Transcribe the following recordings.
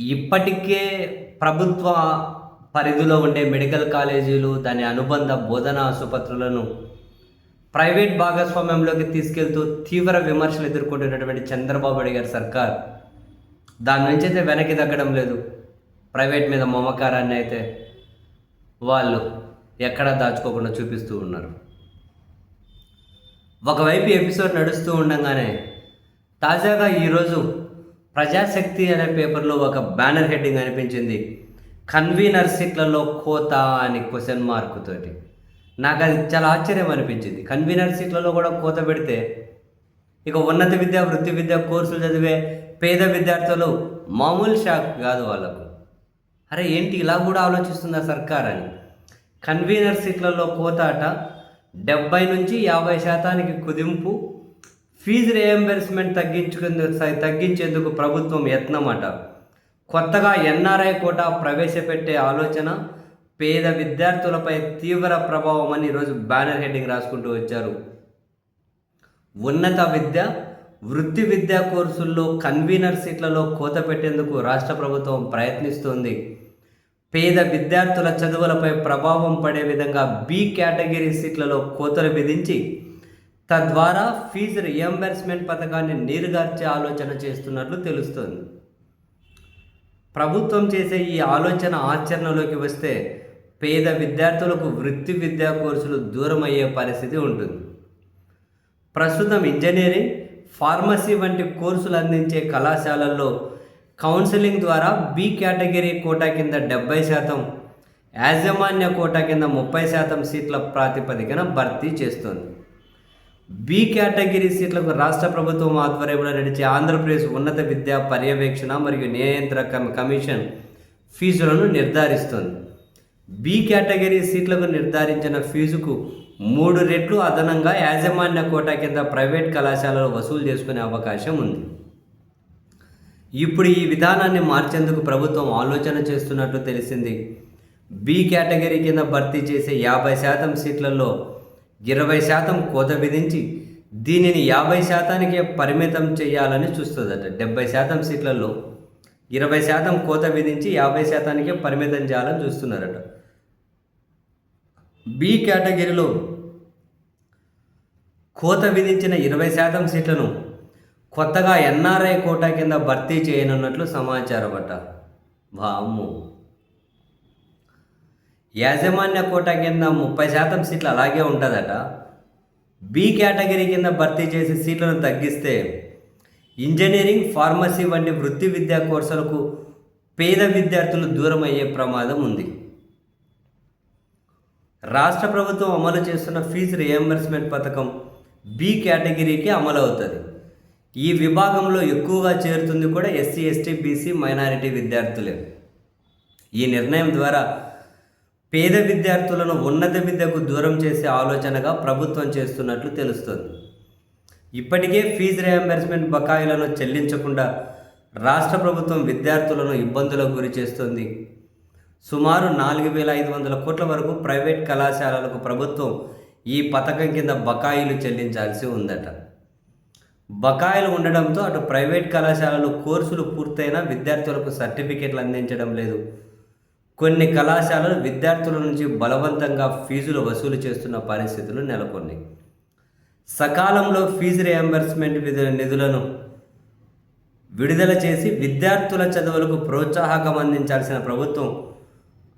ఇప్పటికే ప్రభుత్వ పరిధిలో ఉండే మెడికల్ కాలేజీలు దాని అనుబంధ బోధనా ఆసుపత్రులను ప్రైవేట్ భాగస్వామ్యంలోకి తీసుకెళ్తూ తీవ్ర విమర్శలు ఎదుర్కొంటున్నటువంటి చంద్రబాబు నాయుడు గారి సర్కార్ దాని నుంచి అయితే వెనక్కి తగ్గడం లేదు. ప్రైవేట్ మీద మమకారాన్ని అయితే వాళ్ళు ఎక్కడా దాచుకోకుండా చూపిస్తూ ఉన్నారు. ఒకవైపు ఎపిసోడ్ నడుస్తూ ఉండగానే తాజాగా ఈరోజు ప్రజాశక్తి అనే పేపర్లో ఒక బ్యానర్ హెడ్డింగ్ అనిపించింది. కన్వీనర్ సీట్లలో కోత అని క్వశ్చన్ మార్క్ తోటి. నాకు అది చాలా ఆశ్చర్యం అనిపించింది. కన్వీనర్ సీట్లలో కూడా కోత పెడితే ఇక ఉన్నత విద్య వృత్తి విద్య కోర్సులు చదివే పేద విద్యార్థులు మామూలు షాక్ కాదు వాళ్ళకు. అరే ఏంటి ఇలా కూడా ఆలోచిస్తుందా సర్కార్ అని. కన్వీనర్ సీట్లలో కోత అట డెబ్బై నుంచి యాభై శాతానికి కుదింపు ఫీజు రియంబర్స్మెంట్ తగ్గించుకుందుకు తగ్గించేందుకు ప్రభుత్వం యత్నమట. కొత్తగా ఎన్ఆర్ఐ కోటా ప్రవేశపెట్టే ఆలోచన పేద విద్యార్థులపై తీవ్ర ప్రభావం అని ఈరోజు బ్యానర్ హెడ్డింగ్ రాసుకుంటూ వచ్చారు. ఉన్నత విద్య వృత్తి విద్యా కోర్సుల్లో కన్వీనర్ సీట్లలో కోత పెట్టేందుకు రాష్ట్ర ప్రభుత్వం ప్రయత్నిస్తోంది. పేద విద్యార్థుల చదువులపై ప్రభావం పడే విధంగా బి కేటగిరీ సీట్లలో కోతలు విధించి తద్వారా ఫీజు రియంబర్స్మెంట్ పథకాన్ని నీరుగార్చే ఆలోచన చేస్తున్నట్లు తెలుస్తోంది. ప్రభుత్వం చేసే ఈ ఆలోచన ఆచరణలోకి వస్తే పేద విద్యార్థులకు వృత్తి విద్యా కోర్సులు దూరం అయ్యే పరిస్థితి ఉంటుంది. ప్రస్తుతం ఇంజనీరింగ్ ఫార్మసీ వంటి కోర్సులు అందించే కళాశాలల్లో కౌన్సిలింగ్ ద్వారా బి కేటగిరీ కోటా కింద డెబ్బై శాతం యాజమాన్య కోటా కింద ముప్పై శాతం సీట్ల ప్రాతిపదికన భర్తీ చేస్తుంది. బి కేటగిరీ సీట్లకు రాష్ట్ర ప్రభుత్వం ఆధ్వర్యంలో నడిచే ఆంధ్రప్రదేశ్ ఉన్నత విద్యా పర్యవేక్షణ మరియు నియంత్రణ కమిషన్ ఫీజులను నిర్ధారిస్తుంది. బి కేటగిరీ సీట్లకు నిర్ధారించిన ఫీజుకు మూడు రెట్లు అదనంగా యాజమాన్య కోటా కింద ప్రైవేట్ కళాశాలలో వసూలు చేసుకునే అవకాశం ఉంది. ఇప్పుడు ఈ విధానాన్ని మార్చేందుకు ప్రభుత్వం ఆలోచన చేస్తున్నట్లు తెలిసింది. బి కేటగిరీ కింద భర్తీ చేసే యాభై శాతం సీట్లలో ఇరవై శాతం కోత విధించి దీనిని యాభై శాతానికే పరిమితం చేయాలని చూస్తుందట. డెబ్బై శాతం సీట్లలో ఇరవై శాతం కోత విధించి యాభై శాతానికే పరిమితం చేయాలని చూస్తున్నారట. బి కేటగిరీలో కోత విధించిన ఇరవై శాతం సీట్లను కొత్తగా ఎన్ఆర్ఐ కోటా కింద భర్తీ చేయనున్నట్లు సమాచారం అట వాము యాజమాన్య కోటా కింద ముప్పై శాతం సీట్లు అలాగే ఉంటుందట. బి కేటగిరీ కింద భర్తీ చేసే సీట్లను తగ్గిస్తే ఇంజనీరింగ్ ఫార్మసీ వంటి వృత్తి విద్యా కోర్సులకు పేద విద్యార్థులు దూరం అయ్యే ప్రమాదం ఉంది. రాష్ట్ర ప్రభుత్వం అమలు చేస్తున్న ఫీజు రియంబర్స్మెంట్ పథకం బి కేటగిరీకి అమలు అవుతుంది ఈ విభాగంలో ఎక్కువగా చేరుతుంది కూడా ఎస్సీ ఎస్టీ బీసీ మైనారిటీ విద్యార్థులే. ఈ నిర్ణయం ద్వారా పేద విద్యార్థులను ఉన్నత విద్యకు దూరం చేసే ఆలోచనగా ప్రభుత్వం చేస్తున్నట్లు తెలుస్తుంది. ఇప్పటికే ఫీజు రియంబర్స్మెంట్ బకాయిలను చెల్లించకుండా రాష్ట్ర ప్రభుత్వం విద్యార్థులను ఇబ్బందులకు గురి చేస్తుంది. సుమారు నాలుగు వేల ఐదు వందల కోట్ల వరకు ప్రైవేట్ కళాశాలలకు ప్రభుత్వం ఈ పథకం కింద బకాయిలు చెల్లించాల్సి ఉందట. బకాయిలు ఉండడంతో అటు ప్రైవేట్ కళాశాలలు కోర్సులు పూర్తయినా విద్యార్థులకు సర్టిఫికేట్లు అందించడం లేదు. కొన్ని కళాశాలలు విద్యార్థుల నుంచి బలవంతంగా ఫీజులు వసూలు చేస్తున్న పరిస్థితులు నెలకొన్నాయి. సకాలంలో ఫీజు రియంబర్స్మెంట్ నిధులను విడుదల చేసి విద్యార్థుల చదువులకు ప్రోత్సాహకం అందించాల్సిన ప్రభుత్వం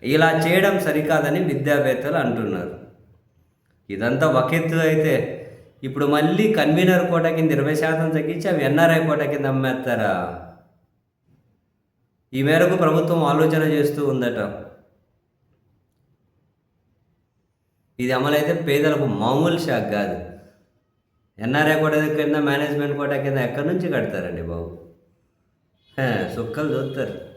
ఇలా చేయడం సరికాదని విద్యావేత్తలు అంటున్నారు. ఇదంతా ఒక అయితే ఇప్పుడు మళ్ళీ కన్వీనర్ కోట కింద ఇరవై శాతం తగ్గించి అవి ఎన్ఆర్ఐ కోట కింద అమ్మేస్తారా? ఈ మేరకు ప్రభుత్వం ఆలోచన చేస్తూ ఉందట. ఇది అమలైతే పేదలకు మామూలు షాక్ కాదు. ఎన్ఆర్ఐ కోట కింద మేనేజ్మెంట్ కోట కింద ఎక్కడి నుంచి కడతారండి బాబు? సుక్కలు చూస్తారు.